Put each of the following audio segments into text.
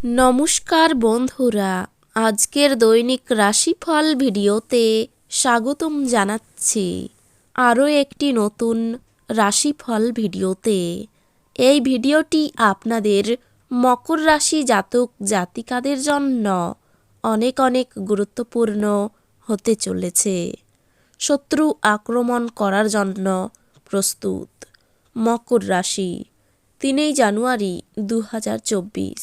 নমস্কার বন্ধুরা, আজকের দৈনিক রাশিফল ভিডিওতে স্বাগতম জানাচ্ছি। আরও একটি নতুন রাশিফল ভিডিওতে। এই ভিডিওটি আপনাদের মকর রাশি জাতক জাতিকাদের জন্য অনেক অনেক গুরুত্বপূর্ণ হতে চলেছে। শত্রু আক্রমণ করার জন্য প্রস্তুত। মকর রাশি, তিনই জানুয়ারি দু হাজার চব্বিশ।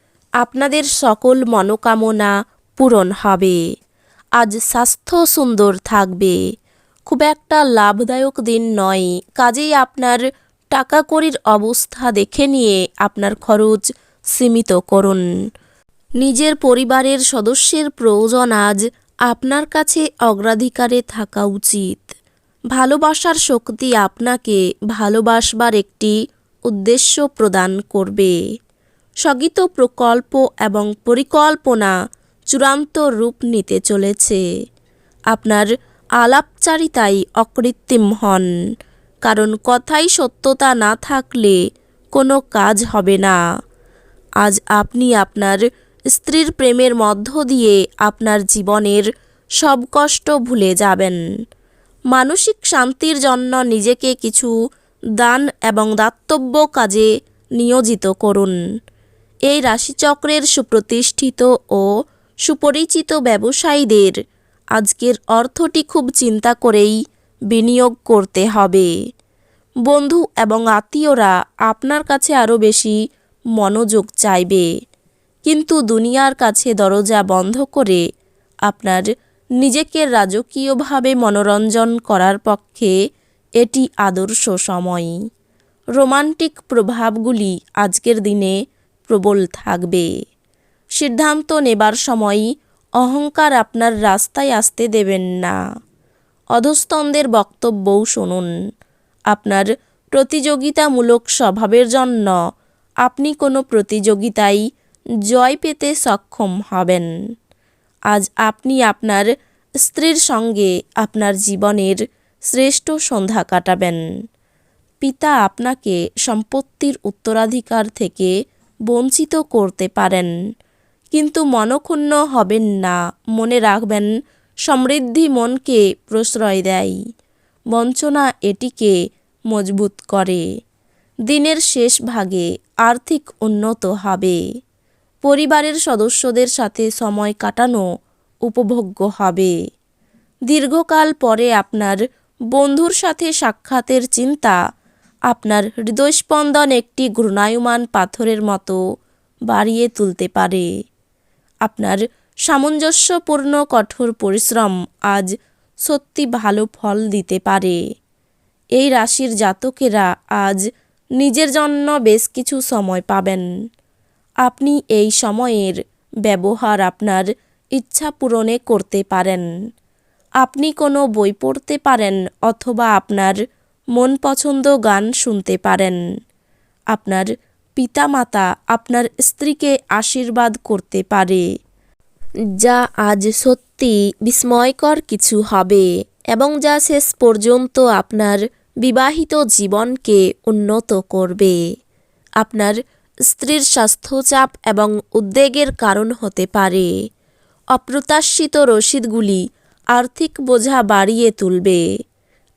আপনাদের সকল মনোকামনা পূরণ হবে। আজ স্বাস্থ্য সুন্দর থাকবে। খুব একটা লাভদায়ক দিন নয়। কাজেই আপনার টাকা কড়ির অবস্থা দেখে নিয়ে আপনার খরচ সীমিত করুন। নিজের পরিবারের সদস্যের প্রয়োজন আজ আপনার কাছে অগ্রাধিকারে থাকা উচিত। ভালোবাসার শক্তি আপনাকে ভালোবাসবার একটি উদ্দেশ্য প্রদান করবে। স্থগিত প্রকল্প এবং পরিকল্পনা চূড়ান্ত রূপ নিতে চলেছে। আপনার আলাপচারিতাই অকৃত্রিম হন, কারণ কথাই সত্যতা না থাকলে কোনো কাজ হবে না। আজ আপনি আপনার স্ত্রীর প্রেমের মধ্য দিয়ে আপনার জীবনের সব কষ্ট ভুলে যাবেন। মানসিক শান্তির জন্য নিজেকে কিছু দান এবং দাতব্য কাজে নিয়োজিত করুন। এই রাশিচক্রের সুপ্রতিষ্ঠিত ও সুপরিচিত ব্যবসায়ীদের আজকের অর্থটি খুব চিন্তা করেই বিনিয়োগ করতে হবে। বন্ধু এবং আত্মীয়রা আপনার কাছে আরও বেশি মনোযোগ চাইবে। কিন্তু দুনিয়ার কাছে দরজা বন্ধ করে আপনার নিজেকে রাজকীয়ভাবে মনোরঞ্জন করার পক্ষে এটি আদর্শ সময়। রোমান্টিক প্রভাবগুলি আজকের দিনে প্রবল থাকবে। সিদ্ধান্ত নেবার সময় অহংকার আপনার রাস্তায় আসতে দেবেন না। অধস্তনদের বক্তব্যও শুনুন। আপনার প্রতিযোগিতামূলক স্বভাবের জন্য আপনি কোনো প্রতিযোগিতায় জয় পেতে সক্ষম হবেন। আজ আপনি আপনার স্ত্রীর সঙ্গে আপনার জীবনের শ্রেষ্ঠ সন্ধ্যা কাটাবেন। পিতা আপনাকে সম্পত্তির উত্তরাধিকার থেকে বঞ্চিত করতে পারেন। কিন্তু মনক্ষুণ্ণ হবেন না, মনে রাখবেন, সমৃদ্ধি মনকে প্রশ্রয় দেয়, বঞ্চনা এটিকে মজবুত করে। দিনের শেষ ভাগে আর্থিক উন্নত হবে। পরিবারের সদস্যদের সাথে সময় কাটানো উপভোগ্য হবে। দীর্ঘকাল পরে আপনার বন্ধুর সাথে সাক্ষাতের চিন্তা আপনার হৃদয়স্পন্দন একটি ঘূর্ণায়মান পাথরের মতো বাড়িয়ে তুলতে পারে। আপনার সামঞ্জস্যপূর্ণ কঠোর পরিশ্রম আজ সত্যি ভালো ফল দিতে পারে। এই রাশির জাতকেরা আজ নিজের জন্য বেশ কিছু সময় পাবেন। আপনি এই সময়ের ব্যবহার আপনার ইচ্ছা পূরণে করতে পারেন। আপনি কোনো বই পড়তে পারেন অথবা আপনার মন পছন্দ গান শুনতে পারেন। আপনার পিতামাতা আপনার স্ত্রীকে আশীর্বাদ করতে পারে। যা আজ সত্যি বিস্ময়কর কিছু হবে এবং যা শেষ পর্যন্ত আপনার বিবাহিত জীবনকে উন্নত করবে। আপনার স্ত্রীর স্বাস্থ্যচাপ এবং উদ্বেগের কারণ হতে পারে। অপ্রত্যাশিত রসিদগুলি আর্থিক বোঝা বাড়িয়ে তুলবে।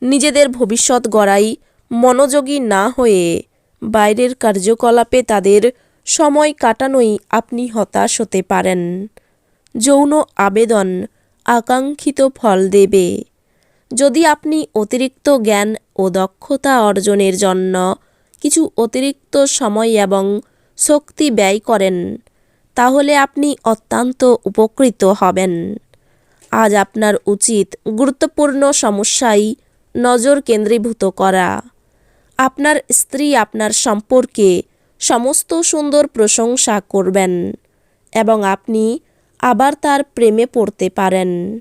নিজেদের ভবিষ্যৎ গড়াই মনোযোগী না হয়ে বাইরের কার্যকলাপে তাদের সময় কাটানোই আপনি হতাশ হতে পারেন। যৌন আবেদন আকাঙ্ক্ষিত ফল দেবে। যদি আপনি অতিরিক্ত জ্ঞান ও দক্ষতা অর্জনের জন্য কিছু অতিরিক্ত সময় এবং শক্তি ব্যয় করেন, তাহলে আপনি অত্যন্ত উপকৃত হবেন। আজ আপনার উচিত গুরুত্বপূর্ণ সমস্যায় নজর কেন্দ্রীভূত করা। আপনার স্ত্রী আপনার সম্পর্কে সমস্ত সুন্দর প্রশংসা করবেন এবং আপনি আবার তার প্রেমে পড়তে পারেন।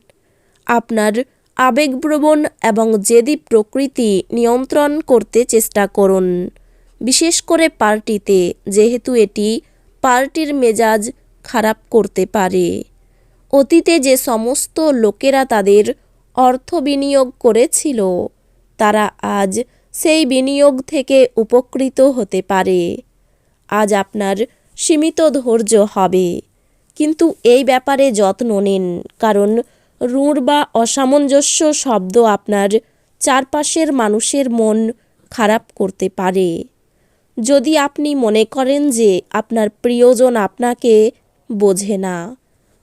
আপনার আবেগপ্রবণ এবং জেদি প্রকৃতি নিয়ন্ত্রণ করতে চেষ্টা করুন। বিশেষ করে পার্টিতে, যেহেতু এটি পার্টির মেজাজ খারাপ করতে পারে। অতীতে যে সমস্ত লোকেরা তাদের অর্থ বিনিয়োগ করেছিল। তারা আজ সেই বিনিয়োগ থেকে উপকৃত হতে পারে। আজ আপনার সীমিত ধৈর্য হবে। কিন্তু এই ব্যাপারে যত্ন নিন, কারণ রূঢ় বা অসামঞ্জস্য শব্দ আপনার চারপাশের মানুষের মন খারাপ করতে পারে। যদি আপনি মনে করেন যে আপনার প্রিয়জন আপনাকে বোঝে না,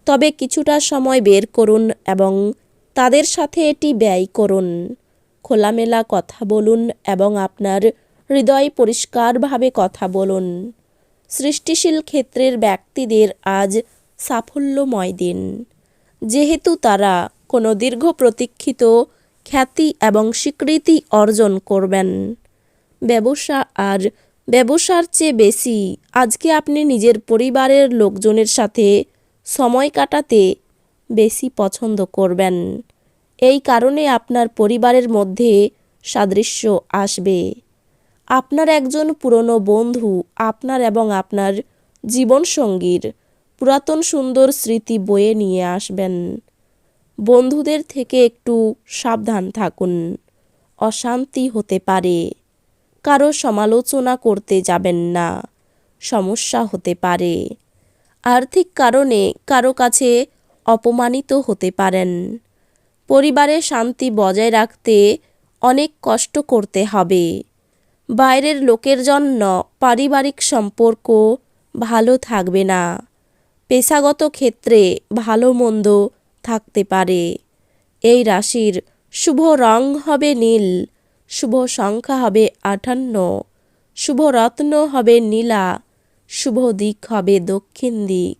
তবে কিছুটা সময় বের করুন এবং তাদের সাথে এটি ব্যয় করুন। খোলামেলা কথা বলুন এবং আপনার হৃদয় পরিষ্কারভাবে কথা বলুন। সৃষ্টিশীল ক্ষেত্রের ব্যক্তিদের আজ সাফল্যময় দিন। যেহেতু তারা কোনো দীর্ঘ প্রতীক্ষিত খ্যাতি এবং স্বীকৃতি অর্জন করবেন। ব্যবসা আর ব্যবসার চেয়ে বেশি আজকে আপনি নিজের পরিবারের লোকজনের সাথে সময় কাটাতে বেশি পছন্দ করবেন। এই কারণে আপনার পরিবারের মধ্যে সাদৃশ্য আসবে। আপনার একজন পুরনো বন্ধু আপনার এবং আপনার জীবনসঙ্গীর পুরাতন সুন্দর স্মৃতি বয়ে নিয়ে আসবেন। বন্ধুদের থেকে একটু সাবধান থাকুন। অশান্তি হতে পারে। কারও সমালোচনা করতে যাবেন না। সমস্যা হতে পারে। আর্থিক কারণে কারও কাছে অপমানিত হতে পারেন। পরিবারে শান্তি বজায় রাখতে অনেক কষ্ট করতে হবে। বাইরের লোকের জন্য পারিবারিক সম্পর্ক ভালো থাকবে না। পেশাগত ক্ষেত্রে ভালো মন্দ থাকতে পারে। এই রাশির শুভ রং হবে নীল, শুভ সংখ্যা হবে আঠান্ন, শুভ রত্ন হবে নীলা, শুভ দিক হবে দক্ষিণ দিক।